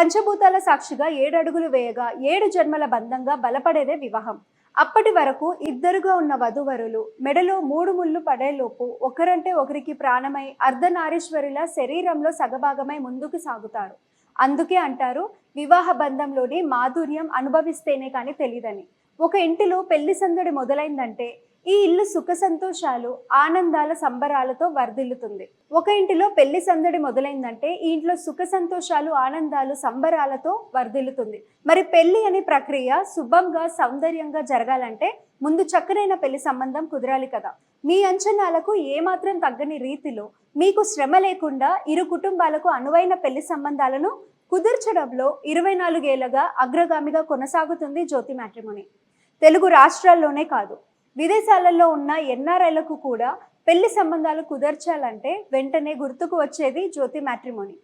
పంచభూతాల సాక్షిగా ఏడు అడుగులు వేయగా ఏడు జన్మల బంధంగా బలపడేదే వివాహం. అప్పటి వరకు ఇద్దరుగా ఉన్న వధువరులు మెడలో మూడు ముళ్ళు పడేలోపు ఒకరంటే ఒకరికి ప్రాణమై అర్ధనారీశ్వరుల శరీరంలో సగభాగమై ముందుకు సాగుతారు. అందుకే అంటారు వివాహ బంధంలోని మాధుర్యం అనుభవిస్తేనే కానీ తెలియదని ఒక ఇంటిలో పెళ్ళి సందడి మొదలైందంటే ఈ ఇల్లు సుఖ సంతోషాలు ఆనందాల సంబరాలతో వర్ధిల్లుతుంది. ఒక ఇంటిలో పెళ్ళి సందడి మొదలైందంటే ఈ ఇంట్లో సుఖ సంతోషాలు ఆనందాలు సంబరాలతో వర్ధిల్లుతుంది. మరి పెళ్ళి అనే ప్రక్రియ శుభంగా సౌందర్యంగా జరగాలంటే ముందు చక్కనైన పెళ్ళి సంబంధం కుదరాలి కదా. మీ అంచనాలకు ఏమాత్రం తగ్గని రీతిలో మీకు శ్రమ లేకుండా ఇరు కుటుంబాలకు అనువైన పెళ్ళి సంబంధాలను కుదిర్చడంలో ఇరవై నాలుగేళ్ళగా అగ్రగామిగా కొనసాగుతుంది జ్యోతి మ్యాట్రిమోని. తెలుగు రాష్ట్రాల్లోనే కాదు విదేశాలలో ఉన్న ఎన్ఆర్ఐలకు కూడా పెళ్ళి సంబంధాలు కుదర్చాలంటే వెంటనే గుర్తుకు వచ్చేది జ్యోతి మ్యాట్రిమోని.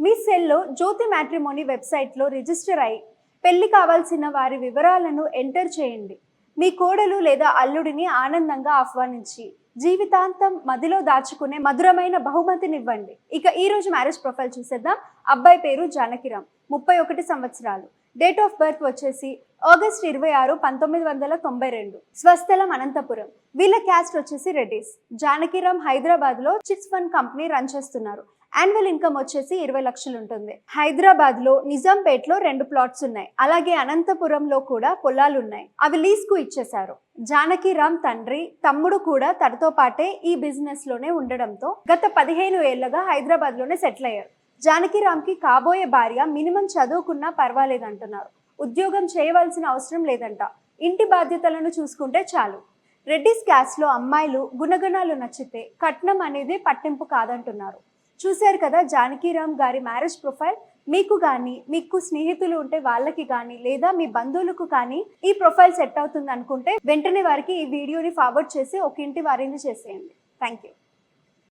మీ సెల్లో జ్యోతి మ్యాట్రిమోని వెబ్సైట్లో రిజిస్టర్ అయి పెళ్ళి కావాల్సిన వారి వివరాలను ఎంటర్ చేయండి. మీ కోడలు లేదా అల్లుడిని ఆనందంగా ఆహ్వానించి జీవితాంతం మదిలో దాచుకునే మధురమైన బహుమతినివ్వండి. ఇక ఈరోజు మ్యారేజ్ ప్రొఫైల్ చూసేద్దాం. అబ్బాయి పేరు జానకిరామ్. ముప్పై ఒకటి సంవత్సరాలు. డేట్ ఆఫ్ బర్త్ వచ్చేసి ఆగస్ట్ ఇరవై ఆరు పంతొమ్మిది వందల తొంభై రెండు. స్వస్థలం అనంతపురం. వీళ్ళ క్యాస్ట్ వచ్చేసి రెడ్డిస్ జానకిరామ్ హైదరాబాద్లో చిట్స్ ఫండ్ కంపెనీ రన్ చేస్తున్నారు. యాన్యువల్ ఇన్కమ్ వచ్చేసి ఇరవై లక్షలు ఉంటుంది. హైదరాబాద్లో నిజాంపేట్లో రెండు ప్లాట్స్ ఉన్నాయి. అలాగే అనంతపురంలో కూడా పొలాలు ఉన్నాయి. అవి లీజ్కు ఇచ్చేశారు. జానకిరామ్ తండ్రి తమ్ముడు కూడా తనతో పాటే ఈ బిజినెస్లోనే ఉండడంతో గత పదిహేను ఏళ్ళుగా హైదరాబాద్లోనే సెటిల్ అయ్యారు. జానకిరామ్కి కాబోయే భార్య మినిమం చదువుకున్నా పర్వాలేదంటున్నారు. ఉద్యోగం చేయవలసిన అవసరం లేదంట. ఇంటి బాధ్యతలను చూసుకుంటే చాలు. రెడ్డిస్ క్యాస్ట్లో అమ్మాయిలు గుణగణాలు నచ్చితే కట్నం అనేది పట్టింపు కాదంటున్నారు. చూశారు కదా జానకిరామ్ గారి మ్యారేజ్ ప్రొఫైల్? మీకు కానీ మీకు స్నేహితులు ఉంటే వాళ్ళకి కానీ లేదా మీ బంధువులకు కానీ ఈ ప్రొఫైల్ సెట్ అవుతుంది అనుకుంటే వెంటనే వారికి ఈ వీడియోని ఫార్వర్డ్ చేసి ఒక ఇంటి వారిని చేసేయండి. Thank you